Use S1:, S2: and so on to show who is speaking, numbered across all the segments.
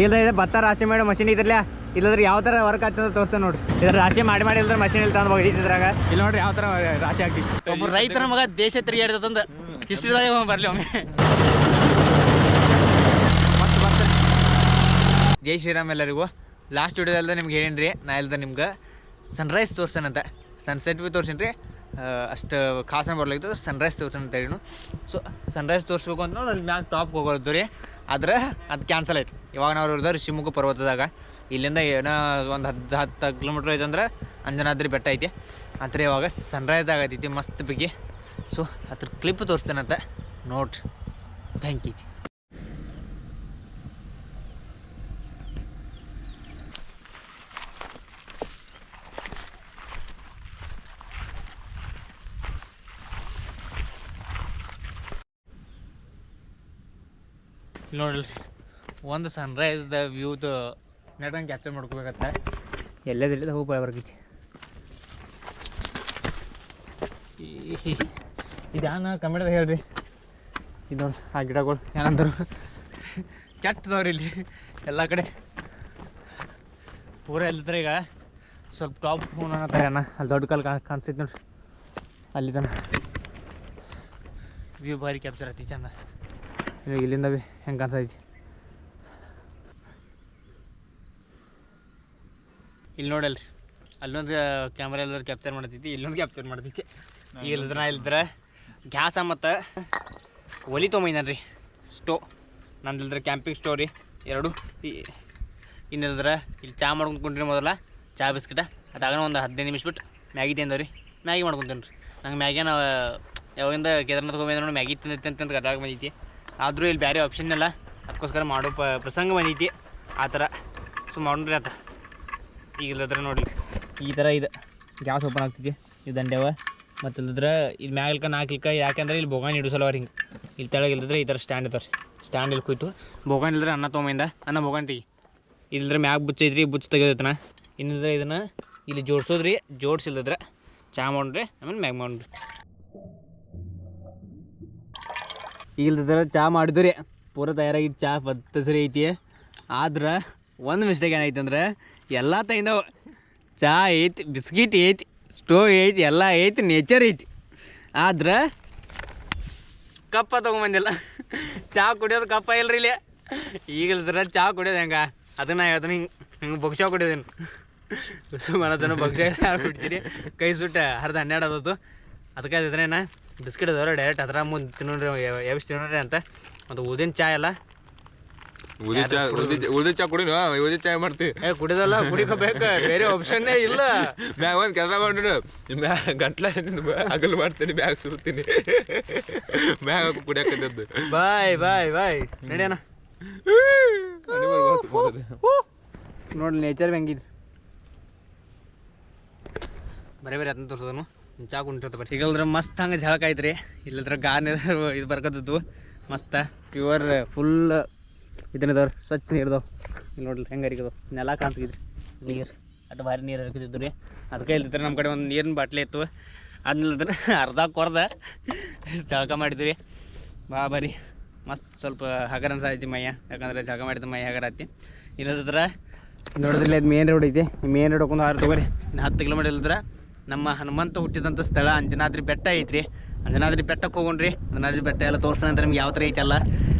S1: ಇಲ್ಲ ಇದೆ ಭತ್ತ ರಾಶಿ ಮಾಡೋ ಮಷಿನ್ ಇದ್ರಲ್ಲ ಇಲ್ಲದ್ರೆ ಯಾವ ಥರ ವರ್ಕ್ ಆಗ್ತದೆ ತೋರಿಸ್ತೇನೆ ನೋಡಿ. ಇದ್ರ ರಾಶಿ ಮಾಡಿ ಮಾಡಿ ಇಲ್ದ್ರೆ ಮಷಿನ್ ಇಲ್ಲಿ ತಂದು ಇದ್ರಾಗ. ಇಲ್ಲ ನೋಡ್ರಿ ಯಾವ ಥರ ರಾಶಿ ಆಗ್ತಿತ್ತು
S2: ಒಬ್ಬ ರೈತರ ಮಗ ದೇಶ ತಿರುಗಾಡ್ತಂದ ಹಿಸ್ಟ್ರಿದಾಗ ಬರ್ಲಿ ಒಮ್ಮೆ.
S1: ಮತ್ತೆ ಮತ್ತೆ.
S2: ಜೈ ಶ್ರೀರಾಮ್ ಎಲ್ಲರಿಗೂ. ಲಾಸ್ಟ್ ವಿಡಿಯೋದಲ್ಲದೆ ನಿಮ್ಗೆ ಹೇಳಿನ್ರಿ ನಾ ಇಲ್ದ ನಿಮ್ಗೆ ಸನ್ರೈಸ್ ತೋರ್ಸನಂತ ಸನ್ಸೆಟ್ ಭೀ ತೋರ್ಸೀನಿ ರೀ ಅಷ್ಟು ಖಾಸನ ಬರ್ಲಾಗಿತ್ತು ಸನ್ರೈಸ್ ತೋರ್ಸನ್ ಅಂತ ಹೇಳಿನು ಸೊ ಸನ್ರೈಸ್ ತೋರಿಸ್ಬೇಕು ಅಂತ ಅಲ್ಲಿ ಮ್ಯಾಗ ಟಾಪ್ಗೆ ಹೋಗೋದು ರೀ ಆದ್ರೆ ಅದು ಕ್ಯಾನ್ಸಲ್ ಆಯ್ತು. ಇವಾಗ ನಾವು ಇರೋದ್ರೆ ಶಿವಮೊಗ್ಗ ಪರ್ವತದಾಗ. ಇಲ್ಲಿಂದ ಏನೋ ಒಂದು ಹತ್ತು ಹತ್ತು ಕಿಲೋಮೀಟ್ರ್ ಐತೆ ಅಂದ್ರೆ ಅಂಜನಾದ್ರಿ ಬೆಟ್ಟ ಐತಿ. ಅಂತರ ಇವಾಗ ಸನ್ರೈಸ್ ಆಗತೈತಿ ಮಸ್ತ್ ಬಗ್ಗೆ ಸೊ ಅದ್ರ ಕ್ಲಿಪ್ ತೋರಿಸ್ತೇನಂತ. ನೋಡ್ರಿ ಥ್ಯಾಂಕ್ ಯು ಇಲ್ಲಿ ನೋಡ್ರಿ ಒಂದು ಸನ್ರೈಸ್ದ ವ್ಯೂದು ನೆಟ್ಟಂಗೆ ಕ್ಯಾಪ್ಚರ್ ಮಾಡ್ಕೋಬೇಕತ್ತ
S1: ಎಲ್ಲದಿಲ್ಲ ಹೂ ಬರ್ತೈತಿ ಇದು ಯಾನ ಕನ್ನಡದ ಹೇಳ್ರಿ? ಇದೊಂದು ಆ ಗಿಡಗಳು
S2: ಏನಂದ್ರು. ಕೆಟ್ಟದವ್ರಿ ಇಲ್ಲಿ ಎಲ್ಲ ಕಡೆ. ಪೂರ ಎಲ್ಲಿದ್ರೆ ಈಗ ಸ್ವಲ್ಪ ಟಾಪ್ ಫೋನ್
S1: ಅಣ್ಣ ಅಲ್ಲಿ ದೊಡ್ಡ ಕಲ್ ಕಾಣಿಸ್ತೈತೆ ನೋಡ್ರಿ. ಅಲ್ಲಿ
S2: ವ್ಯೂ ಭಾರಿ ಕ್ಯಾಪ್ಚರ್ ಆಯ್ತಿ ಚಂದ.
S1: ಇಲ್ಲಿಂದ ಬಿ ಹೆಂಗೆ ಕಾಣಿಸ್ತೈತಿ
S2: ಇಲ್ಲಿ ನೋಡಲ್ರಿ. ಅಲ್ಲೊಂದು ಕ್ಯಾಮ್ರಾ ಎಲ್ಲ ಕ್ಯಾಪ್ಚರ್ ಮಾಡ್ತೈತಿ ಇಲ್ಲೊಂದು ಕ್ಯಾಪ್ಚರ್ ಮಾಡ್ತೈತಿ. ಈಗ ಇಲ್ಲದ್ರ ಇಲ್ದ್ರ ಗ್ಯಾಸ ಮತ್ತು ಒಲಿ ತೊಗೊಂಬಂದ್ರಿ ಸ್ಟೋ ನಂದಿಲ್ದ್ರೆ ಕ್ಯಾಂಪಿಂಗ್ ಸ್ಟೋ ರೀ ಎರಡು ಇನ್ನಿಲ್ದ್ರ ಇಲ್ಲಿ ಚಾ ಮಾಡ್ಕೊಂಡು ಕುಂಡ್ರಿ ಮೊದಲ ಚಾ ಬಿಸ್ಕಿಟ. ಅದಾಗ ಒಂದು ಹದಿನೈದು ನಿಮಿಷ ಬಿಟ್ಟು ಮ್ಯಾಗಿ ತಿಂದವ್ರಿ. ಮ್ಯಾಗಿ ಮಾಡ್ಕೊಂತೀನಿ ರೀ ನಂಗೆ ಮ್ಯಾಗಿನ ಯಾವಾಗಿಂದ ಕೇದಾರ್ನಾಥ್ ನೋಡಿ ಮ್ಯಾಗಿ ತಿಂದೈತಿ ಅಂತ ಗಡ್ಡಾಗ ಬಂದೈತಿ. ಆದರೂ ಇಲ್ಲಿ ಬೇರೆ ಆಪ್ಷನ್ ಇಲ್ಲ. ಅದಕ್ಕೋಸ್ಕರ ಮಾಡೋ ಪ್ರಸಂಗ ಬಂದೈತಿ ಆ ಥರ. ಸೊ ಮಾಡೋಣ್ರಿ ಆತ. ಈಗ ಇಲ್ಲದ್ರ ನೋಡಿ
S1: ಈ ಥರ ಇದು. ಗ್ಯಾಸ್ ಓಪನ್ ಆಗ್ತೈತಿ ಇದು ದಂಡೆವ. ಮತ್ತು ಇಲ್ಲದ್ರೆ ಇಲ್ಲಿ ಮ್ಯಾಗಲ್ಕ ನಾಲ್ಕಲ್ಕ ಯಾಕಂದ್ರೆ ಇಲ್ಲಿ ಬೋಗಾನ್ ಇಡಿಸಲವ ಹಿಂಗೆ. ಇಲ್ಲಿ ತೆಳಗೆ ಇಲ್ಲದ್ರೆ ಈ ಥರ ಸ್ಟ್ಯಾಂಡ್ ಇದ್ದಾರೆ ಸ್ಟ್ಯಾಂಡ್ ಇಲ್ಲಿ ಕುಯ್ತು
S2: ಬೊಗಾನ್ ಇಲ್ಲದ್ರೆ ಅನ್ನ ತೊಗೊಂಬಂದ. ಅನ್ನ ಬೊಗಾನ್ ತೆಗಿ.
S1: ಇಲ್ಲದ್ರೆ ಮ್ಯಾಗ ಬುಚ್ಚೈತ್ರಿ ಬುಚ್ಚು ಬುಚ್ಚ ತೆಗೆದೈತನ ಇನ್ನಿದ್ರೆ ಇದನ್ನು ಇಲ್ಲಿ ಜೋಡಿಸೋದ್ರಿ. ಜೋಡಿಸಿಲ್ಲದ್ರೆ ಚಾ ಮಾಡ್ರಿ, ಆಮೇಲೆ ಮ್ಯಾಗ ಮಾಡ್ರಿ. ಈಗ ಚಹಾ ಮಾಡಿದ್ರಿ ಪೂರ ತಯಾರಾಗಿದ್ದು ಚಾ ಬತ್ತ ಸರಿ ಐತಿ. ಆದ್ರೆ ಒಂದು ಮಿಸ್ಟೇಕ್ ಏನಾಯ್ತು ಅಂದ್ರೆ ಎಲ್ಲ ತೈಂದವು ಚಾ ಐತಿ, ಬಿಸ್ಕಿಟ್ ಐತಿ, ಸ್ಟೋವ್ ಐತಿ, ಎಲ್ಲ ಐತಿ ನೇಚರ್ ಐತಿ. ಆದ್ರೆ
S2: ಕಪ್ಪ ತೊಗೊಂಬಂದಿಲ್ಲ. ಚಾ ಕುಡಿಯೋದು ಕಪ್ಪ ಇಲ್ರಿ ಇಲ್ಲಿ.
S1: ಈಗಲ್ದ್ರ ಚಾ ಕುಡಿಯೋದು ಹೆಂಗ? ಅದನ್ನ ಹೇಳ್ತೀನಿ, ಹಿಂಗೆ ಹಿಂಗೆ ಬಗ್ಸ ಕುಡಿಯೋದೇನು. ಸುಮ್ಮನೆ ಬಿಡ್ತೀರಿ ಕೈ ಸುಟ್ಟ ಹರಿದ ಹನ್ನೆರಡು ಆದತ್ತು ಅದಕ್ಕೆ ಇದ್ರೇನ ಬಿಸ್ಕಿಟ್ ಇದಾವೆ ಡೈರೆಕ್ಟ್ ಅದ್ರ ಮುಂದೆ ತಿನ್ನೋಣ್ರಿ ಎಬ್ಸ್ ತಿನ್ನೋಣ್ರಿ ಅಂತ. ಮತ್ತು ಉದಿನ ಚಾ ಎಲ್ಲ.
S3: ಉದಿನ ಚಾ ಉದಿನ ಉದಿ ಚಾ ಕುಡಿನು? ಉದಿನ ಚಾ ಮಾಡ್ತೀವಿ
S1: ಏ ಕುಡಿದಲ್ಲ ಕುಡಿಕೋಬೇಕು ಬೇರೆ ಆಪ್ಷನ್ನೇ ಇಲ್ಲ.
S3: ಮ್ಯಾಗ ಒಂದು ಕೆಲಸ ಮಾಡಿರು ಮ್ಯಾಗ ಗಂಟ್ಲ ಅಗಲ್ ಮಾಡ್ತೀನಿ ಬ್ಯಾಗ್ ಸುರ್ತೀನಿ ಮ್ಯಾಗ ಕುಡಿಯಾಕದ್ದು
S1: ಬಾಯ್ ಬಾಯ್ ಬಾಯ್. ನಡಿಯೋಣ ನೋಡಿ ನೇಚರ್ ಹೆಂಗಿದ್. ಬರೀ ಬರೀ ಅದನ್ನ ತೋರ್ಸೋದನು. ಚಾ ಬರ್ರಿ ಈಗಲ್ದ್ರ ಮಸ್ತ್ ಹಂಗೆ ಐತ್ರಿ ಇಲ್ಲದ್ರ ಗಾನ ಇದು ಬರ್ಕದ್ದು ಮಸ್ತ ಪ್ಯೂರ್ ಫುಲ್ ಇದನ್ನದವ್ರ, ಸ್ವಚ್ಛ ನೀರ್ದವ್. ಇಲ್ಲಿ ನೋಡ್ರಿ ಹೆಂಗೆ ಹರಿಕದ ನೆಲ ಕಾಣಿಸ್ಕಿದ್ರಿ ನೀರು. ಅಟ್ ಭಾರಿ ನೀರು ಹರಿಕಿದ್ದು ರೀ. ಅದಕ್ಕೆ ಇಲ್ದಿದ್ರೆ ನಮ್ಮ ಕಡೆ ಒಂದು ನೀರಿನ ಬಾಟ್ಲಿ ಇತ್ತು. ಅದನ್ನ ಅರ್ಧ ಕೊರ್ದ ಜಳಕ ಮಾಡಿದ್ರಿ ಬಾ ಬರಿ. ಮಸ್ತ್ ಸ್ವಲ್ಪ ಹಗರ ಅನ್ಸಾಯ್ತಿ ಮೈಯ. ಯಾಕಂದ್ರೆ ಜಳಕ ಮಾಡಿದ ಮೈ ಹಗರ ಐತಿ ಇಲ್ಲದ್ರ ನೋಡಿದ್ರಲ್ಲ ಇದು ಮೇನ್ ರೋಡ್ ಐತಿ. ಮೇನ್ ರೋಡ್ ಹೋಗ್ಕೊಂಡು ಆರು ತಗೋರಿ. ಇನ್ನು ಹತ್ತು ಕಿಲೋಮೀಟರ್ ಇಲ್ಲದ್ರ ನಮ್ಮ ಹನುಮಂತ ಹುಟ್ಟಿದಂಥ ಸ್ಥಳ ಅಂಜನಾದ್ರಿ ಬೆಟ್ಟ ಐತ್ರಿ. ಅಂಜನಾದ್ರಿ ಬೆಟ್ಟಕ್ಕೆ ಹೋಗೋಣ್ರಿ. ಅಂಜನಾದ್ರಿ ಬೆಟ್ಟ ಎಲ್ಲ ತೋರಿಸ್ತಾನೆ ಅಂತ ನಿಮ್ಗೆ ಯಾವ ಥರ ಐತಲ್ಲ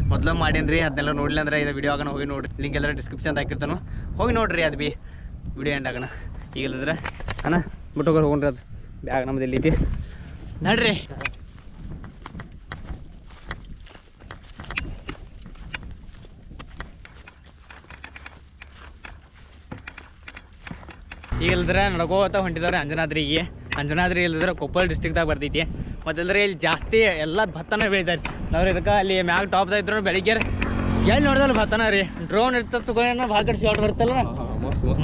S1: ಮೊದಲು ಮಾಡೇನ್ರಿ. ಅದನ್ನೆಲ್ಲ ನೋಡ್ಲಿ ಅಂದ್ರೆ ಇದು ವಿಡಿಯೋ ಆಗೋಣ, ಹೋಗಿ ನೋಡ್ರಿ. ಲಿಂಕ್ ಎಲ್ಲ ಡಿಸ್ಕ್ರಿಪ್ಷನ್ ಹಾಕಿರ್ತಾನು. ಹೋಗಿ ನೋಡ್ರಿ ಅದು ಬಿ ವಿಡಿಯೋ ಎಂಡ್ ಆಗೋಣ. ಈಗ ಇಲ್ಲದ್ರೆ ಅಣ್ಣ ಬಿಟ್ಟು ಹೋಗೋಣ್ರಿ ಅದು. ಬ್ಯಾಗ್ ನಮ್ದು ಎಲ್ಲಿ ಐತಿ? ನಡ್ರಿ. ಈಗ ಇಲ್ದ್ರೆ ನಡ್ಕೋತ ಹೊಂಟಿದವ್ರೆ ಅಂಜನಾದ್ರಿಗೆ. ಅಂಜನಾದ್ರಿ ಇಲ್ಲದ್ರೆ ಕೊಪ್ಪಳ ಡಿಸ್ಟಿಕ್ದಾಗ ಬರ್ತೈತಿ. ಮತ್ತಲ್ದ್ರೆ ಇಲ್ಲಿ ಜಾಸ್ತಿ ಎಲ್ಲ ಭತ್ತನ ಬೆಳಿತಾರೆ. ನಾವು ಇದಕ್ಕೆ ಅಲ್ಲಿ ಮ್ಯಾಗ ಟಾಪ್ದಾಗ ಇದ್ರು ಬೆಳಿಗ್ಗೆ ಎಲ್ಲಿ ನೋಡಿದಲ್ಲ ಭತ್ತನ ರೀ? ಡ್ರೋನ್ ಇರ್ತದ ಭಾಗ ಭಾಳ ಕಡೆ ಶಾರ್ಟ್ ಬರ್ತಲ್ಲ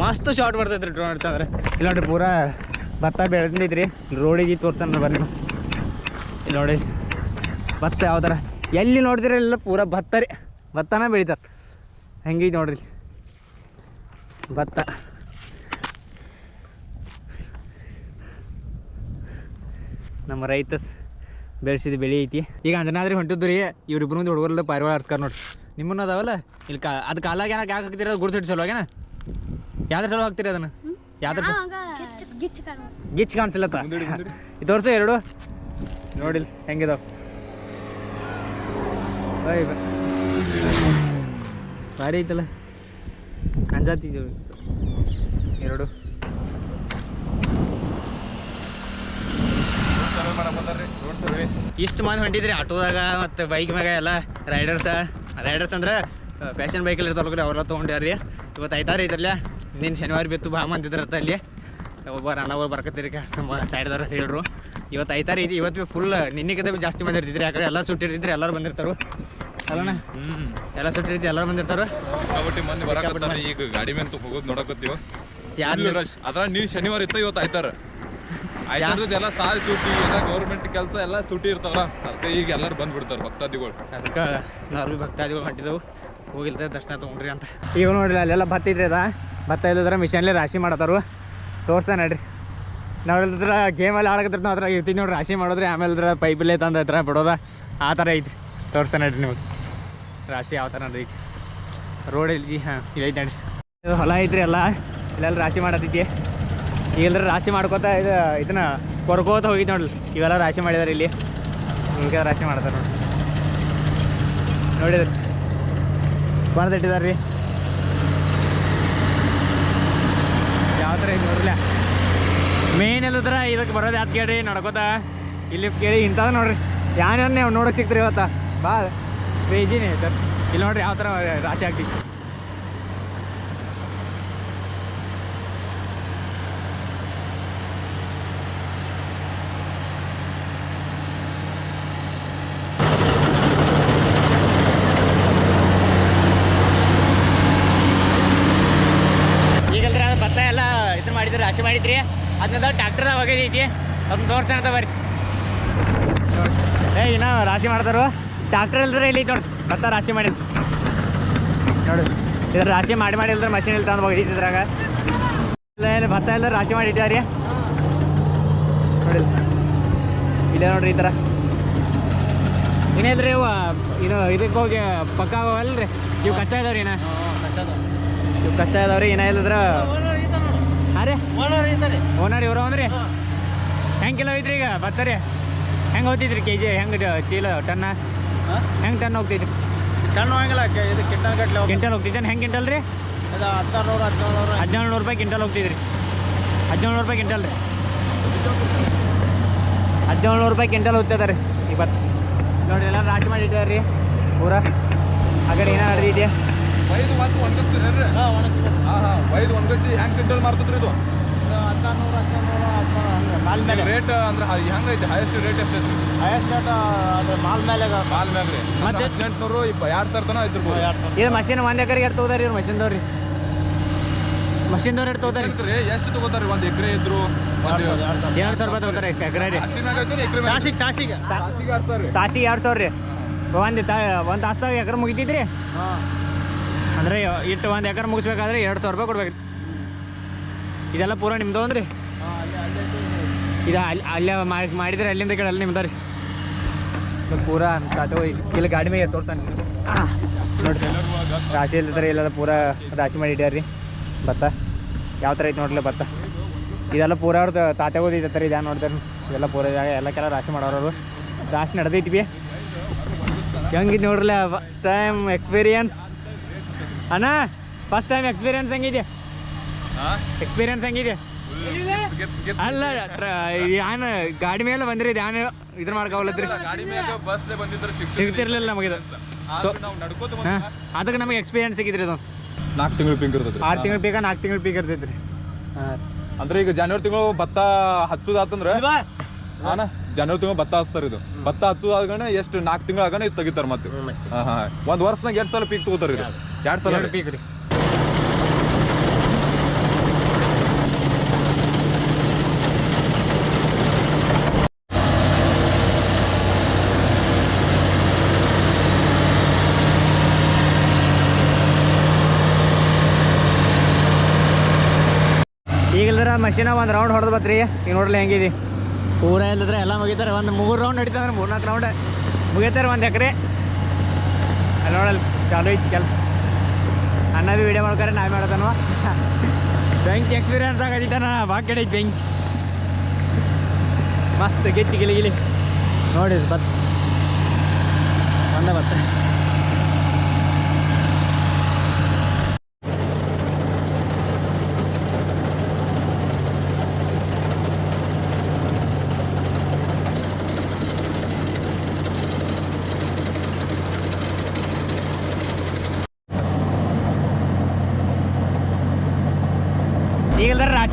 S1: ಮಸ್ತ್ ಶಾರ್ಟ್ ಬರ್ತೈತ್ರಿ ಡ್ರೋನ್ ಇರ್ತಂದ್ರೆ ಇಲ್ಲ ನೋಡ್ರಿ ಪೂರಾ ಭತ್ತ ಬೆಳೆದಿದ್ರಿ. ರೋಡಿಗೆ ತೋರ್ತಾನ ಬರ್ರಿ. ಇಲ್ಲಿ ನೋಡಿ. ಭತ್ತ ಯಾವ್ದಾರ ಎಲ್ಲಿ ನೋಡಿದ್ರೆ ಎಲ್ಲ ಪೂರಾ ಭತ್ತ ರೀ. ಭತ್ತನ ಬೆಳಿತಾರೆ. ಹೆಂಗೈತಿ ನೋಡ್ರಿ ಭತ್ತ. ನಮ್ಮ ರೈತ ಬೆಳೆಸಿದ ಬೆಳೆ ಐತಿ. ಈಗ ಅಂಜನಾದ್ರಿ ಹೊಂಟಿದ್ದು ರೀ ಇವ್ರಿಬ್ರು ಮುಂದೆ ಹುಡುಗರಲ್ಲ ಪಾರಿವಾಳ ಹರ್ಸ್ಕಾರ ನೋಡ್ರಿ. ನಿಮ್ಮನ್ನ ಅದಾವಲ್ಲ? ಇಲ್ಲಿ ಕಾ ಅದು ಕಾಲಾಗ ಏನಕ್ಕೆ ಯಾಕೆ ಹಾಕ್ತೀರ? ಅದು ಗುಡ್ಸಿಟ್ಟು ಚಲೋ ಆಗ್ಯಾನ? ಯಾವ್ದ್ರ ಚಲೋ ಹಾಕ್ತೀರಿ ಅದನ್ನು? ಯಾವ್ದ್ರ ಗಿಚ್ ಕಾಣಿಸಿಲ್ಲತ್ತ ಇದು ತೋರ್ಸು ಎರಡು. ನೋಡಿಲ್, ಹೆಂಗಿದಾವ? ಭಾರಿ ಐತಲ್ಲ. ಅಂಜಾತಿದ್ದೀವಿ ಎರಡು. ಇಷ್ಟು ಮಂದಿ ಹೊಂಟಿದ್ರಿ ಆಟೋದಾಗ ಮತ್ತು ಬೈಕ್ ಮ್ಯಾಗ ಎಲ್ಲ ರೈಡರ್ಸ ರೈಡರ್ಸ್ ಅಂದ್ರೆ ಫ್ಯಾಷನ್ ಬೈಕಲ್ಲಿ ಇರ್ತಾವ್ರಿ ಅವರೆಲ್ಲ ತೊಗೊಂಡ್ಯಾರ್ರಿ. ಇವತ್ತು ಐತಾರ ಇದ್ರಲ್ಲ ನಿನ್ನ ಶನಿವಾರ ಬಿತ್ತು ಬಾ ಮಂದಿದ್ರತ್ತ ಅಲ್ಲಿ. ಒಬ್ಬ ಅಣ್ಣವ್ರು ಬರ್ಕತ್ತೀರಿ ನಮ್ಮ ಸೈಡ್ದವ್ರು ಹೇಳ್ರು. ಇವತ್ತು ಐತಾರ ಇದು ಇವತ್ತು ಫುಲ್ ನಿನ್ನೆಗಿಂತ ಜಾಸ್ತಿ ಮಂದಿ ಇರ್ತಿದ್ರಿ. ಯಾಕಂದ್ರೆ ಎಲ್ಲ ಸುಟ್ಟಿರ್ತಿದ್ರಿ ಎಲ್ಲರೂ ಬಂದಿರ್ತಾರು. ಅಲ್ಲಣ್ಣ? ಎಲ್ಲ ಸುಟ್ಟಿರ್ತಿ ಎಲ್ಲರೂ ಬಂದಿರ್ತಾರು?
S3: ಕಬಡ್ಡಿ ಮಂದಿ ಬರಾಕತ್ತಾರ ಈಗ ಗಾಡಿ ಮೇಲೆ ಹೋಗೋದು ನೋಡಕತ್ತೀವ.
S1: ಯಾರ್
S3: ಅದ್ರ ನೀವು ಶನಿವಾರ ಇತ್ತ ಇವತ್ತು ಆಯ್ತಾರ. ಆಯ್ತಾರದ ಎಲ್ಲ ಸಾರಿ ಸೂಟಿ ಎಲ್ಲ ಗೌರ್ಮೆಂಟ್ ಕೆಲಸ ಎಲ್ಲ ಸೂಟಿ ಇರ್ತಾವಲ್ಲ ಅದಕ್ಕೆ ಈಗ ಎಲ್ಲರೂ ಬಂದ್ಬಿಡ್ತಾರ ಭಕ್ತಾದಿಗಳು.
S1: ಅದಕ್ಕೆ ನಾವು ಭಕ್ತಾದಿಗಳು ಹೊಂಟಿದ್ದೆವು ಹೋಗಿಲ್ದ ದರ್ಶನ ತಗೊಂಡ್ರಿ ಅಂತ. ಈಗ ನೋಡ್ರಿ ಅಲ್ಲೆಲ್ಲ ಭತ್ತ ಇದ್ರಿ ಅದ ಭತ್ತ ಇಲ್ಲದ್ರ ಮಿಷನ್ಲಿ ರಾಶಿ ಮಾಡತ್ತಾರು. ತೋರಿಸ್ತಾ ನಡ್ರಿ. ನಾವ್ ಗೇಮ್ ಅಲ್ಲಿ ಆಡಕತ್ರ ನಾವು ಅದ್ರಾಗ ಇರ್ತೀವಿ ನೋಡ್ರಿ ರಾಶಿ ಮಾಡಿದ್ರಿ ಆಮೇಲೆ ಪೈಪ್ ಪೈಪಲ್ಲೇ ತಂದು ಹತ್ರ ಬಿಡೋದ. ಆ ಥರ ಐತ್ರಿ. ತೋರಿಸ್ತಾ ನಡ್ರಿ ನಿಮಗೆ. ರಾಶಿ ಯಾವ ಥರ ಐತಿ ರೋಡ್ ಇಲ್ಲಿ ಹಾಂ ಇಲ್ಲೈತೆ ನಡ್ರಿ. ಇದು ಹೊಲ ಐತ್ರಿ ಎಲ್ಲ. ಇಲ್ಲೆಲ್ಲ ರಾಶಿ ಮಾಡತೈತಿ ಈಗೆಲ್ಲರ ರಾಶಿ ಮಾಡ್ಕೋತ ಇದು, ಇದನ್ನ ಕೊರ್ಕೋತ ಹೋಗಿದ್ದು ನೋಡ್ರಿ ಇವೆಲ್ಲ ರಾಶಿ ಮಾಡಿದಾರೆ ಇಲ್ಲಿ. ಹಿಂಗೆ ರಾಶಿ ಮಾಡ್ತಾರೆ ನೋಡಿ ನೋಡಿದ್ರಿ? ಇಟ್ಟಿದ್ದಾರೆ ರೀ ಯಾವ ಥರ ಇದು ನೋಡ್ರಲ್ಲ. ಮೇನ್ ಎಲ್ಲದ್ರ ಇದಕ್ಕೆ ಬರೋದು ಯಾವ್ದು ಕೇಳಿ ನಡ್ಕೋತ. ಇಲ್ಲಿ ಕೇಳಿ ಇಂಥದ್ದು ನೋಡ್ರಿ. ಯಾನ ನೀವು ನೋಡೋಕೆ ಸಿಕ್ತ್ರಿ ಇವತ್ತ? ಭಾಳ ಕ್ರೇಜಿನೇ ಸರ್. ಇಲ್ಲಿ ನೋಡ್ರಿ ಯಾವ ಥರ ರಾಶಿ ಆಗ್ತಿತ್ತು ಈಗಲ್ರಿ ಅದು ಭತ್ತ ಎಲ್ಲ ಇದನ್ನ ಮಾಡಿದ್ರಿ ರಾಶಿ ಟ್ರ್ಯಾಕ್ಟರ್ ಟ್ಯಾಕ್ಟರ್ ಐತಿ. ಅದನ್ನ ತೋರಿಸ್ತಾನೆ ಬರ್ರಿ. ಏ ಇನ್ನ ರಾಶಿ ಮಾಡ್ತಾರೋ? ಟ್ಯಾಕ್ಟರ್ ಇಲ್ದ್ರೆ ಇಲ್ಲಿ ನೋಡ್. ಭತ್ತ ರಾಶಿ ಮಾಡಿದ್ರು ನೋಡು. ಇದ್ರ ರಾಶಿ ಮಾಡಿ ಮಾಡಿ ಇಲ್ದ್ರೆ ಮಷಿನ್ ಇಲ್ಲ ತಂದು ಹೋಗಿ ಇದ್ರಾಗ. ಇಲ್ಲ ಇಲ್ಲ ಭತ್ತ ಇಲ್ಲ ರಾಶಿ ಮಾಡಿಟ್ಟಾರಿ ನೋಡಿ ಇಲ್ಲ ನೋಡ್ರಿ ಈ ಥರ ಏನಿಲ್ರಿ ಇವ ಇದು ಇದಕ್ಕೆ ಹೋಗಿ ಪಕ್ಕ ಅಲ್ರಿ ಇವು ಕಚ್ಚಾ ಇದಾವ್ರಿ ಏನ ಇವು ಕಚ್ಚಾ ಇದಾವ್ರಿ ಏನ ಇಲ್ಲದ್ರ ರೀ ಓನರ್ ಇವರು ಅಂದ್ರಿ? ಹೆಂಗೆ ಕಿಲೋ ಐತ್ರಿ ಈಗ ಭತ್ತ ರೀ ಹೆಂಗೆ ಹೋಗ್ತಿದ್ರಿ ಕೆ ಜಿ ಹೆಂಗೆ ಚೀಲ ಟನ್ನ? ಹೆಂಗೆ ಟನ್ ಹೋಗ್ತಿದ್ರಿ?
S2: ಟನ್ ಹೋಗಂಗಿಲ್ಲ ಇದು ಕಿಂಟಲ್
S1: ಗಟ್ಟಲೆ ಕಿಂಟಲ್ ಹೆಂಗೆ ಕ್ವಿಂಟಲ್ ರೀ?
S2: ಹದಿನೇಳು ನೂರು
S1: ಹದಿನೇಳು ನೂರು ರೂಪಾಯಿ ಕಿಂಟಲ್ ಹೋಗ್ತಿದ್ರಿ. ಹದಿನೇಳು ನೂರು ರೂಪಾಯಿ ಕಿಂಟಲ್ ರೀ. ಹದಿನೇಳು ನೂರು ರೂಪಾಯಿ ಕಿಂಟಲ್ ಹೋಗ್ತದ ರೀ ಇವತ್ತು. ನೋಡಿ ಎಲ್ಲ ರಾಶಿ ಮಾಡಿ ಇಟ್ಟಾರ ರೀ. ಊರ. ಆ ಕಡೆ ಏನೋ ನಡೆದಿದೆ
S3: ವೈದು ಮತ್ತು ಒಣಗಿಸ್ತೀರೇನ್ರಿ
S2: ಹಾಂ ಒಣಗಿಸ್ಬೇಕು
S3: ಹಾಂ ಹಾಂ ವೈದು ಒಣಗಿಸಿ ಹೆಂಗೆ ಕ್ವಿಂಟಲ್ ಮಾರ್ತದ್ರಿ ಇದು?
S2: ಹದಿನಾರು ನೂರು ಹದಿನೇಳು ನೂರು ಹಂಗೆ ಮಾಲ್ ಮೇಲೆ
S3: ರೇಟ್ ಅಂದ್ರೆ ಹೆಂಗೈತಿ? ಹೈಯೆಸ್ಟ್ ರೇಟ್ ಎಷ್ಟೈತಿ
S2: ಹೈಯೆಸ್ಟ್ ರೇಟ್ ಅದು ಮಾಲ್ ಮೇಲೆ
S3: ಮಾಲ್ ಮ್ಯಾಗ ರೀ.
S1: ಮತ್ತೆ?
S3: ಎಂಟುನೂರು ಇಪ್ಪ ಎರಡು ಸಾವಿರ ತನಕ ಐತಿರ್ಬೋದು
S1: ಇದು ಮಷಿನ್ ಒಂದು ಎಕರೆಗೆ ಎಷ್ಟು ತಗೋದಾರಿ ಇವ್ರು ಮಷಿನ್ದವ್ರಿ ಮಷೀನ್ದವ್ರು ಎಷ್ಟು ತಗೋತಾರೆ
S3: ಎಷ್ಟ್ ಐತ್ರಿ? ಎಷ್ಟು ತಗೋತಾರೆ ಒಂದು ಎಕರೆ ಇದ್ರು ಒಂದು
S1: ಎರಡು ಸಾವಿರ ರೂಪಾಯಿ ತಗೋತಾರೆ ಎಕರೆ ರೀ
S3: ಐತಿ
S2: ತಾಸಿಗೆ ತಾಸಿಗೆ.
S3: ರೀ.
S1: ತಾಸಿಗೆ ಎರಡು ಸಾವಿರ ರೀ. ಒಂದು ತಾ ಒಂದು ತಾಸ್ದಾಗ ಎಕರೆ ಮುಗಿತೈತ್ರಿ?
S2: ಹಾಂ.
S1: ಅಂದರೆ ಇಟ್ಟು ಒಂದು ಎಕರೆ ಮುಗಿಸ್ಬೇಕಾದ್ರೆ ಎರಡು ಸಾವಿರ ರೂಪಾಯಿ ಕೊಡ್ಬೇಕು. ಇದೆಲ್ಲ ಪೂರ ನಿಮ್ದು ಅಂದ್ರಿ? ಇದು ಅಲ್ಲಿ ಅಲ್ಲೇ ಮಾಡಿ ಮಾಡಿದ್ರೆ ಅಲ್ಲಿಂದ ಕಡೆ ಅಲ್ಲಿ ನಿಮ್ದು ರೀ. ಇದು ಪೂರ ತಾತ ಇಲ್ಲಿ ಗಾಡಿ ಮೇಲೆ ತೋರ್ತಾನೆ ರಾಶಿ ಇಲ್ಲದ್ರೆ ಇಲ್ಲ ಪೂರ ರಾಶಿ ಮಾಡಿ ಇಟ್ಟಾರ್ರಿ ಭತ್ತ. ಯಾವ ಥರ ಐತೆ ನೋಡ್ಲಿ ಭತ್ತ. ಇದೆಲ್ಲ ಪೂರ ಅವ್ರದ್ದು ತಾತೆಗೋದು ಐತೆ ಇದೆ ನೋಡ್ತಾರೆ ಇದೆಲ್ಲ ಪೂರ ಇದಾಗ ಎಲ್ಲ ಕೆಲ ರಾಶಿ ಮಾಡೋರು ರಾಶಿ ನಡೆದೈತಿ ಹೆಂಗಿದ್ ನೋಡ್ರಲ್ಲ ಫಸ್ಟ್ ಟೈಮ್ ಎಕ್ಸ್ಪೀರಿಯನ್ಸ್ ಅಣ್ಣ ಫಸ್ಟ್ ಟೈಮ್ ಎಕ್ಸ್ಪೀರಿಯನ್ಸ್ ಹೆಂಗಿದೆ? ಎಕ್ಸ್ಪೀರಿಯನ್ಸ್ ಹೆಂಗಿದೆ? ಅಲ್ಲ ಯಾನ ಗಾಡಿ ಮೇಲೆ ಬಂದ್ರಿ ಯಾನ ಇದ್ರ
S3: ಬಂದಿದ್ರೆ
S1: ಸಿಗ್ತಿರ್ಲಿಲ್ಲ ಸೊ
S3: ನಾವು
S1: ಅದಕ್ಕೆ ನಮಗೆ ಎಕ್ಸ್ಪೀರಿಯನ್ಸ್ ಸಿಗಿದ್ರಿ ಇದು.
S3: ನಾಲ್ಕು ತಿಂಗಳು ಪೀಕ್ ಇರ್ತದೆ
S1: ಆರು ತಿಂಗಳು ಪೀಕ ನಾಲ್ಕು ತಿಂಗಳು ಪೀಕ್ ಇರ್ತೈತ್ರಿ. ಹಾಂ.
S3: ಅಂದ್ರೆ ಈಗ ಜನವರಿ ತಿಂಗಳು ಭತ್ತ ಹಚ್ಚುದಾತಂದ್ರೆ ಹಾಂ ಜನವರಿ ತಿಂಗಳು ಭತ್ತ ಹಚ್ತಾರ ಇದು. ಭತ್ತ ಹಚ್ಚುದಾಗಣ ಎಷ್ಟು ನಾಲ್ಕು ತಿಂಗಳು ಆಗಣ ಇದು ತೆಗಿತಾರ ಮತ್ತೆ. ಹಾ ಹಾ. ಒಂದ್ ವರ್ಷನಾಗ ಎರಡ್ ಸಲ ಪೀಕ್ ತಗೋತಾರ ಇದು. ಎರಡ್ ಸಲ
S1: ಪೀಕ್ ರೀ ಈಗಿಲ್ದ್ರ ಮಷೀನ ಒಂದು ರೌಂಡ್ ಹೊಡೆದು ಬತ್ರಿ ಈಗ ನೋಡ್ಲಿ ಹೆಂಗಿದೆ. ಪೂರ ಇಲ್ಲದ್ರೆ ಎಲ್ಲ ಮುಗಿತಾರೆ. ಒಂದು ಮೂರು ರೌಂಡ್ ನಡೀತಂದ್ರೆ ಮೂರ್ನಾಲ್ಕು ರೌಂಡ್ ಮುಗಿತಾರೆ ಒಂದು ಎಕರೆ. ಅಲ್ಲಿ ನೋಡಲ್ಲಿ ಚಾಲು ಐತಿ ಕೆಲಸ. ಅಣ್ಣ ಭೀ ವಿಡಿಯೋ ಮಾಡ್ತಾರೆ ನಾವೇ ಮಾಡ್ತಾನವ ಬೆಂಕಿ ಎಕ್ಸ್ಪೀರಿಯನ್ಸ್ ಆಗದಿತ್ತ ನಾ ಬಾ ಕಡೆ ಬೆಂಕಿ. ಮಸ್ತ್ ಗೆಚ್ಚಿ ಗಿಲಿ ಗಿಲಿ ನೋಡಿ ಬತ್ ಬಂದ. ಬತ್ತ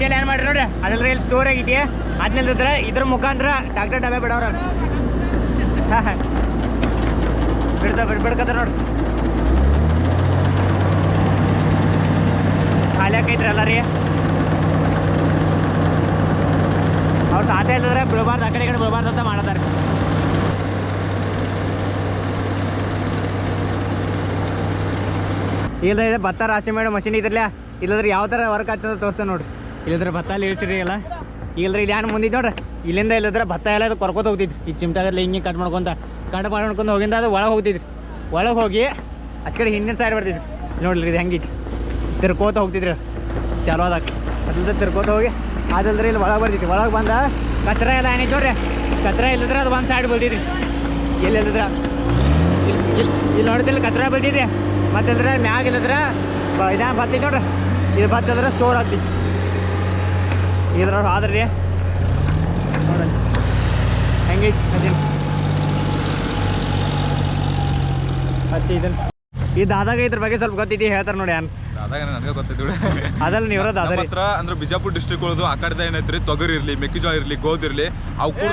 S1: ಈಗ ಏನ್ ಮಾಡ್ರಿ ನೋಡ್ರಿ? ಅದ್ರಲ್ಲಿ ಇಲ್ಲಿ ಸ್ಟೋರ್ ಆಗೈತಿ. ಅದ್ನಲ್ದಿದ್ರೆ ಇದ್ರ ಮುಖಾಂತರ ಡಾಕ್ಟರ್ ಡಬ್ಬೆ ಬಿಡವ್ರ. ಬಿಡ್ತಾ ಬಿಡ್ ಬಿಡ್ಕತ್ತಾರ ನೋಡ್ರಿ. ಖಾಲಿ ಹಾಕೈತ್ರಿ ಎಲ್ಲ ರೀ. ಅವ್ರ ತಾತ ಇಲ್ಲದ್ರೆ ಬಿಡಬಾರ್ದು, ಆ ಕಡೆ ಕಡೆ ಬಿಡಬಾರ್ದು ಅಂತ ಮಾಡತಾರೆ ಇಲ್ಲ ಭತ್ತ ರಾಶಿ ಮಾಡೋ ಮಷಿನ್ ಇದ್ರಲ್ಲ ಇಲ್ಲದ್ರೆ ಯಾವ ಥರ ವರ್ಕ್ ಆಗ್ತದೆ ತೋರಿಸ್ತೇನೆ ನೋಡ್ರಿ. ಇಲ್ಲದ್ರೆ ಭತ್ತ ಅಲ್ಲಿ ಇಳಿಸಿರಿ ಎಲ್ಲ ಇಲ್ಲದ್ರೆ ಇಲ್ಲಿ ಏನು ಮುಂದಿದ್ದು ನೋಡ್ರಿ. ಇಲ್ಲಿಂದ ಇಲ್ಲದ್ರೆ ಭತ್ತ ಎಲ್ಲ ಅದು ಕೊರ್ಕೋತ ಹೋಗ್ತಿದ್ವಿ. ಈ ಚಿಮ್ಟಾಗಲ್ಲಿ ಹಿಂಗೆ ಕಟ್ ಮಾಡ್ಕೊಂತ ಕಟ್ ಮಾಡ್ಕೊಂಡು ಹೋಗಿಂದ ಅದು ಒಳಗೆ ಹೋಗ್ತಿದ್ರಿ ಒಳಗೆ ಹೋಗಿ ಆಚ ಕಡೆ ಹಿಂದಿನ ಸೈಡ್ ಬರ್ತಿದ್ವಿ. ನೋಡ್ರಿ ಇದು ಹೆಂಗೈತಿ. ತಿರ್ಕೋತ ಹೋಗ್ತಿದ್ರಿ. ಅದು. ಅದಕ್ಕೆ. ಅದಾಗ ಅದ್ರದ್ದು ತಿರ್ಕೋತ ಹೋಗಿ ಅದಲ್ದ್ರೆ ಇಲ್ಲಿ ಒಳಗೆ ಬರ್ತಿತ್ತು ಒಳಗೆ ಬಂದ ಕಚ್ರ ಎಲ್ಲ ಏನೈತಿ ನೋಡ್ರಿ. ಕಚ್ರ ಇಲ್ಲದ್ರೆ ಅದು ಒಂದು ಸೈಡ್ ಬೀಳ್ತಿದ್ರಿ. ಎಲ್ಲಿ ಇಲ್ಲದ್ರ, ಇಲ್ಲಿ ಇಲ್ಲಿ ಇಲ್ಲಿ ನೋಡ್ತಿಲ್ಲ ಕಚ್ರ ಬೀಳ್ತಿದ್ರಿ. ಮತ್ತಿಲ್ದ್ರೆ ಮ್ಯಾಗ ಇಲ್ಲದ್ರೆ ಇದ ಬರ್ತೈತಿ ನೋಡ್ರಿ. ಇದು ಬರ್ತದ್ರೆ ಸ್ಟೋರ್ ಆಗ್ತೈತಿ ಇದ್ರ ಆದ್ರಿ ನೋಡಿ. ಹೆಂಗೈತಿ ಮಷಿನ್ ಹಚ್ಚಿ ಇದನ್ನ. ಈ ದಾದಾಗ ಇದ್ರ ಬಗ್ಗೆ ಸ್ವಲ್ಪ ಗೊತ್ತೈತಿ ಹೇಳ್ತಾರೆ ನೋಡಿ ಅನ್.
S3: ಬಿಜಾಪುರ್ ನನಗೆ ಗೊತ್ತಿದ್ದು
S1: ಅದಲ್ಲ ನೀವ್ರ
S3: ಹತ್ರ ಅಂದ್ರೆ ಬಿಜಾಪುರ ಡಿಸ್ಟ್ರಿಕ್ಟ್ ಉಳ್ದು ಆ ಕಡೆ ಏನೈತ್ರಿ? ತೊಗರಿ ಇರ್ಲಿ ಮೆಕ್ಕೆಜೋಳ ಇರ್ಲಿ ಗೋಧಿ ಇರ್ಲಿ ಅವು ಕೂಡ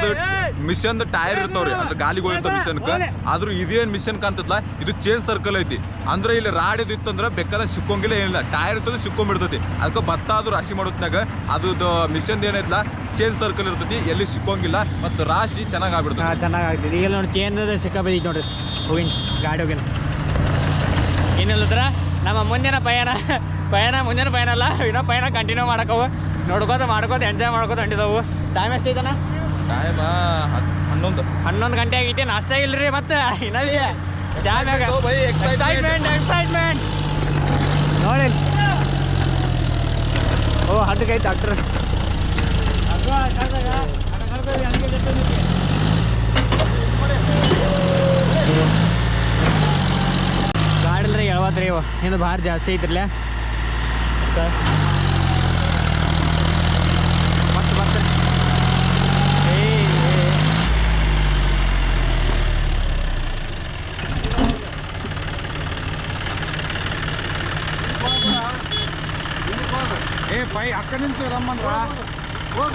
S3: ಮಿಷನ್ ಟೈರ್ ಇರ್ತಾವ್ರಿ. ಅಂದ್ರೆ ಗಾಲಿಗಳು ಇರ್ತಾವ ಮಿಷನ್ಕ ಆದ್ರೂ ಇದೇನ್ ಮಿಷನ್ ಕಾಣ್ತದ್ಲ ಇದು ಚೇನ್ ಸರ್ಕಲ್ ಐತಿ. ಅಂದ್ರೆ ಇಲ್ಲಿ ರಾಡ್ ಅಂದ್ರೆ ಬೇಕಾದ್ರೆ ಸಿಕ್ಕೊಂಗಿಲ್ಲ ಏನಿಲ್ಲ. ಟೈರ್ ಇರ್ತದೆ ಸಿಕ್ಕೊಂಬಿಡ್ತೈತಿ. ಅದಕ್ಕೆ ಭತ್ತ ಅದು ರಾಶಿ ಮಾಡೋತ್ನಾಗ ಅದು ಮಿಷನ್ ಏನೈತ್ಲ ಚೇನ್ ಸರ್ಕಲ್ ಇರ್ತೈತಿ. ಎಲ್ಲಿ ಸಿಕ್ಕೊಂಗಿಲ್ಲ ಮತ್ತು ರಾಶಿ ಚೆನ್ನಾಗಿ ಆಗ್ಬಿಡ್ತದೆ
S1: ಚೆನ್ನಾಗಿ ಆಗ್ತಿದೆ ಈಗ ನೋಡಿ ಚೇನ್ ಸಿಕ್ಕಾಬೈತಿ ನೋಡ್ರಿ. ಹೋಗಿನ್ ಗಾಡಿ ಹೋಗಿನ. ಏನಿಲ್ಲದ್ರ ನಮ್ಮ ಮುಂದಿನ ಪಯಣ ಪಯಣ ಮುಂದಿನ ಪಯಣ ಅಲ್ಲ ಇನ್ನೂ ಪಯಣ ಕಂಟಿನ್ಯೂ ಮಾಡಕವು ನೋಡ್ಕೋತ ಮಾಡ್ಕೋತ ಎಂಜಾಯ್ ಮಾಡ್ಕೋತ ಹೊಂಟಿದವು ಟೈಮ್ ಎಷ್ಟೈತನ
S3: ಟೈಮ್ ಹನ್ನೊಂದು
S1: ಹನ್ನೊಂದು ಗಂಟೆ ಆಗೈತಿ ನಾಷ್ಟ ಇಲ್ರಿ ಮತ್ತೆ
S3: Oh, ಬೈ
S1: ಎಕ್ಸೈಟ್ಮೆಂಟ್ ಎಕ್ಸೈಟ್ಮೆಂಟ್ ನೋಡಿ ಓ ಹದ್ದಕ್ಕೈತೆ ಡಾಕ್ಟ್ರ್ ಗಾಡಿ ಅಂದ್ರೆ ರೀ ಇನ್ನು ಭಾರ ಜಾಸ್ತಿ ಐತ್ರಲ್ಲ. ಮತ್ತೆ? ಮತ್ತೆ ಏ
S3: ಪೈ ಅಕ್ಕ ನಿಂತು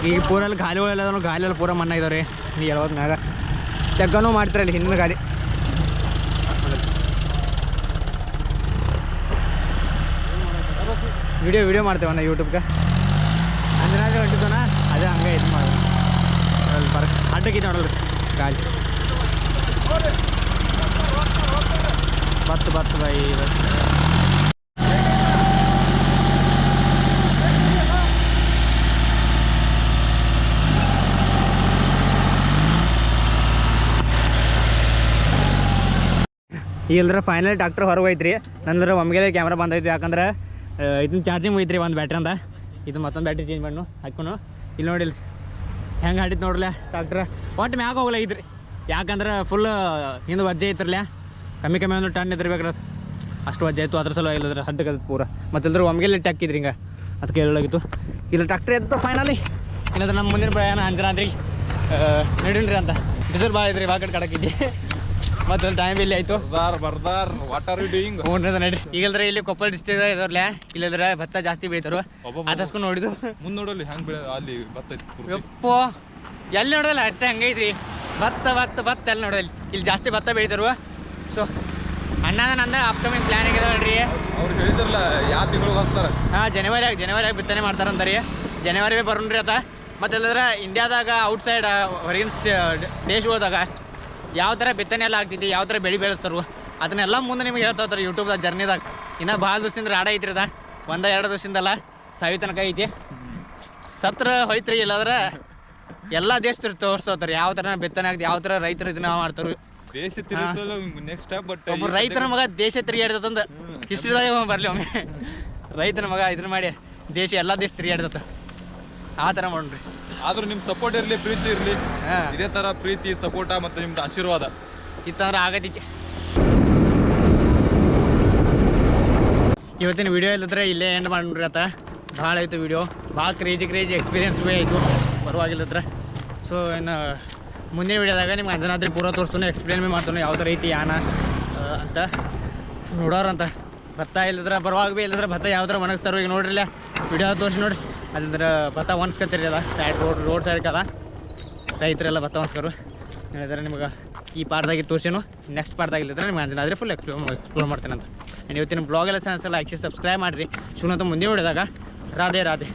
S1: ಈಗ ಪೂರಲ್ಲಿ ಗಾಲಿಗಳೆಲ್ಲ ಗಾಲಿಯಲ್ಲಿ ಪೂರ ಮಣ್ಣ ಇದಾವೆ ನೀ ಹೇಳೋದು ಮ್ಯಾಗ ತೆಗ್ಗನೂ ಮಾಡ್ತಾರಲ್ಲಿ ಹಿಂದಿನ ಗಾಡಿ ವಿಡಿಯೋ ವಿಡಿಯೋ ಮಾಡ್ತೇವಣ್ಣ ಯೂಟ್ಯೂಬ್ಗೆ ಅಂಜನಾಗ ಹೊಂಟಿದ್ದೋಣ ಅದೇ ಹಂಗೆ ಇದು ಮಾಡೋದು. ಅಲ್ಲಿ ಬರ ಅಡ್ಡಕ್ಕೆ ನೋಡಲ್ರಿ ಗಾಳಿ. ಬತ್ತು ಬತ್ತು ಬೈ ಬತ್ತು. ಇಲ್ದ್ರೆ ಫೈನಲ್ ಡಾಕ್ಟರ್ ಹೊರಗೆ ಹೋಯ್ತ್ರಿ. ನಂದ್ರೆ ಒಮ್ಮೆಗೆ ಕ್ಯಾಮ್ರಾ ಬಂದೈತಿ ಯಾಕಂದ್ರೆ ಇದನ್ನ ಚಾರ್ಜಿಂಗ್ ಹೋಯ್ತ್ರಿ ಒಂದು ಬ್ಯಾಟ್ರಿ ಅಂದ. ಇದು ಮತ್ತೊಂದು ಬ್ಯಾಟ್ರಿ ಚೇಂಜ್ ಮಾಡು ಹಾಕೊಂಡು ಇಲ್ಲಿ ನೋಡಿ ಹೆಂಗೆ ಹಾಡಿತ್ತು ನೋಡ್ಲೆ ಡಾಕ್ಟ್ರ ಒಟ್ಟು ಮ್ಯಾಗ ಹೋಗ್ಲಾಗಿದ್ರಿ ಯಾಕಂದ್ರೆ ಫುಲ್ ಹಿಂದೆ ವಜ್ಜೆ ಐತ್ರಲ್ಲ ಕಮ್ಮಿ ಕಮ್ಮಿ ಒಂದು ಟನ್ ಇದ್ರಬೇಕ್ರ ಅಷ್ಟು ವಜ್ಜೆ ಆಯಿತು, ಅದ್ರ ಸಲ ಹಡ್ಡು ಹಡ್ಡಕದ ಪೂರ. ಮತ್ತಿಲ್ದ್ರ ಒಮ್ಮೆಗೆ ಹಾಕಿದ್ರಿ ಹಿಂಗೆ. ಅದಕ್ಕೆ ಹೇಳೋಗಿತ್ತು ಇಲ್ಲ ಡಾಕ್ಟ್ರ್ ಎದ್ದು ಫೈನಲಿ ಇಲ್ಲಂದ್ರೆ ನಮ್ಮ ಮುಂದಿನ ಪ್ರಯಾಣ ಅಂಜನಾದ್ರಿ. ನಡೀನ್ರಿ ಅಂತ. ಬಿಸಿಲು ಭಾಳ ಇದ್ರಿ ವಾಕಡ್ ಕಡಕಿದ್ದೆ ಮತ್ತೆ ಟೈಮ್ ಇಲ್ಲಿ ಆಯ್ತು.
S3: ಬರ್ದಾರ್ ಬರ್ದಾರ್. ವಾಟ್ ಆರ್ ಯು ಡೂಯಿಂಗ್
S1: ಹ್ಞೂ ನಡಿ. ಈಗಲ್ದ್ರೆ ಇಲ್ಲಿ ಕೊಪ್ಪಳ ಡಿಸ್ಟ್ರಿಕ್ ಇದಾವ್ರಲ್ಲ ಇಲ್ಲದ್ರೆ ಭತ್ತ ಜಾಸ್ತಿ ಬೆಳಿತಾರು ಅದಸ್ಕೊಂಡು ನೋಡಿದ್ರು
S3: ಮುಂದ್ ನೋಡಲ್ಲಿ ಹೆಂಗ್ ಬೆಳೆ ಅಲ್ಲಿ ಭತ್ತ.
S1: ಯಪ್ಪೋ ಎಲ್ಲಿ ನೋಡಲ್ಲ ಅಷ್ಟೇ ಹಂಗೈತ್ರಿ ಭತ್ತ ಭತ್ತ ಭತ್ತ ಎಲ್ಲಿ ನೋಡಲ್ಲ ಇಲ್ಲಿ ಜಾಸ್ತಿ ಭತ್ತ ಬೆಳಿತಾರು ಸೊ ಅಣ್ಣ ನಂದ ಅಪ್ಕಮಿಂಗ್ ಪ್ಲಾನ್ ಆಗಿದೆ ನೋಡ್ರಿ
S3: ಅವ್ರು ಹೇಳಿದ್ರಲ್ಲ ಯಾವ ತಿಂಗಳಿಗೆ ಬರ್ತಾರೆ
S1: ಹಾಂ ಜನವರಿಯಾಗ ಜನವರಿಯಾಗ ಬಿತ್ತನೆ ಮಾಡ್ತಾರಂತ ರೀ ಜನವರಿ ಬರೋಣ್ರಿ ಅದ. ಮತ್ತೆ ಇಲ್ಲದ್ರೆ ಇಂಡಿಯಾದಾಗ ಔಟ್ಸೈಡ್ ಹೊರಗಿನ ದೇಶಗಳದಾಗ ಯಾವ ಥರ ಬಿತ್ತನೆ ಎಲ್ಲ ಆಗ್ತೈತಿ ಯಾವ ಥರ ಬೆಳೆ ಬೆಳೆಸ್ತಾರು ಅದನ್ನೆಲ್ಲ ಮುಂದೆ ನಿಮಗೆ ಹೇಳ್ತಾ ಇರ್ತಾರೆ ಯೂಟ್ಯೂಬ್ದಾಗ ಜರ್ನಿದಾಗ. ಇನ್ನೂ ಭಾಳ ದಿವಸದಿಂದ ರಾಡ ಐತ್ರಿ ಅದ. ಒಂದ ಎರಡು ದಿವಸದಿಂದಲ್ಲ ಸಾವಿ ತನಕ ಐತಿ. ಸತ್ರ ಹೋಯ್ತ್ರಿ ಇಲ್ಲಾದ್ರೆ ಎಲ್ಲ ದೇಶ ತೋರಿಸ್ತಾರೆ ಯಾವ ಥರ ಬಿತ್ತನೆ ಆಗ್ತಿ ಯಾವ ಥರ ರೈತರು ಇದನ್ನ ಮಾಡ್ತಾರೆ. ಒಬ್ಬ ರೈತನ ಮಗ ದೇಶ ತಿರುಗಾಡ್ತಂದ ಹಿಸ್ಟ್ರಿದಾಗ ಬರಲಿ ಒಮ್ಮೆ. ರೈತನ ಮಗ ಇದನ್ನ ಮಾಡಿ ದೇಶ ಎಲ್ಲ ದೇಶ ತಿರುಗಾಡ್ತತ್ತ ಆ ಥರ ಮಾಡ್ರಿ
S3: ಆದ್ರೂ ನಿಮ್ ಸಪೋರ್ಟ್ ಇರ್ಲಿ ಪ್ರೀತಿ ಇರ್ಲಿ.
S1: ಹಾಂ.
S3: ಇದೇ ತರ ಪ್ರೀತಿ ಸಪೋರ್ಟ ಮತ್ತೆ ನಿಮ್ದು ಆಶೀರ್ವಾದ.
S1: ಇತ್ತಂದ್ರೆ ಆಗದಿಕ್ಕೆ. ಇವತ್ತಿನ ವಿಡಿಯೋ ಇಲ್ಲದ್ರೆ ಇಲ್ಲೇ ಎಂಡ್ ಮಾಡ್ರಿ ಆತ. ಭಾಳ ಆಯ್ತು ವಿಡಿಯೋ ಭಾಳ ಕ್ರೇಜಿ ಕ್ರೇಜಿ ಎಕ್ಸ್ಪೀರಿಯನ್ಸ್ ಭೀ ಆಯಿತು ಪರವಾಗಿಲ್ಲದ್ರೆ ಸೊ ಇನ್ನು ಮುಂದಿನ ವಿಡಿಯೋದಾಗ ನಿಮ್ಗೆ ಅಂಜನಾದ್ರಿ ಪೂರ ತೋರಿಸ್ತಾನೆ ಎಕ್ಸ್ಪ್ಲೇನ್ ಭೀ ಮಾಡ್ತಾನೆ ಯಾವ ಥರ ಐತಿ ಯಾನ ಆ, ಅಂತ. ಸೊ ನೋಡೋರಂತ. ಭತ್ತ ಇಲ್ಲದ್ರೆ ಬರುವಾಗ ಭೀ ಇಲ್ಲದ್ರೆ ಭತ್ತ ಯಾವ ಥರ ಒಣಗಿಸ್ತಾರೋ ಈಗ ನೋಡ್ರಿಲ್ಲ. ವಿಡಿಯೋ ತೋರಿಸಿ ನೋಡಿ ಅಲ್ಲಿದ್ರ ಭತ್ತ ಒಣಸ್ಕೊತೀರಿ ಅದ. ಸೈಡ್ ರೋಡ್ ರೋಡ್ ಸೈಡ್ ಕದ ರೈತರೆಲ್ಲ ಭತ್ತ ಒಣಸ್ಕರು ಹೇಳಿದ್ರೆ ನಿಮ್ಗೆ ಈ ಪಾರ್ಟ್ದಾಗಿ ತೋರ್ಸೇನು. ನೆಕ್ಸ್ಟ್ ಪಾರ್ಟ್ದಾಗ ಇಲ್ಲಿದ್ರೆ ನಿಮ್ಗೆ ಅಂಜನಾದ್ರೆ ಫುಲ್ ಎಕ್ಸ್ಪ್ಲೋರ್ ಎಕ್ಸ್ಪ್ಲೋರ್ ಮಾಡ್ತೀನಿ ಅಂತ ಆ್ಯಂಡ್ ಇವತ್ತಿನ ಬ್ಲಾಗ್ ಎಲ್ಲ ಚಾನ್ಸ್ ಎಲ್ಲ ಆ್ಯಕ್ಚುಲಿ ಸಬ್ಸ್ಕ್ರೈಬ್ ಮಾಡಿರಿ. ಶಿವನಂತ ಮುಂದೆ ಹೊಡೆದಾಗ ರಾಧೆ ರಾಧೆ.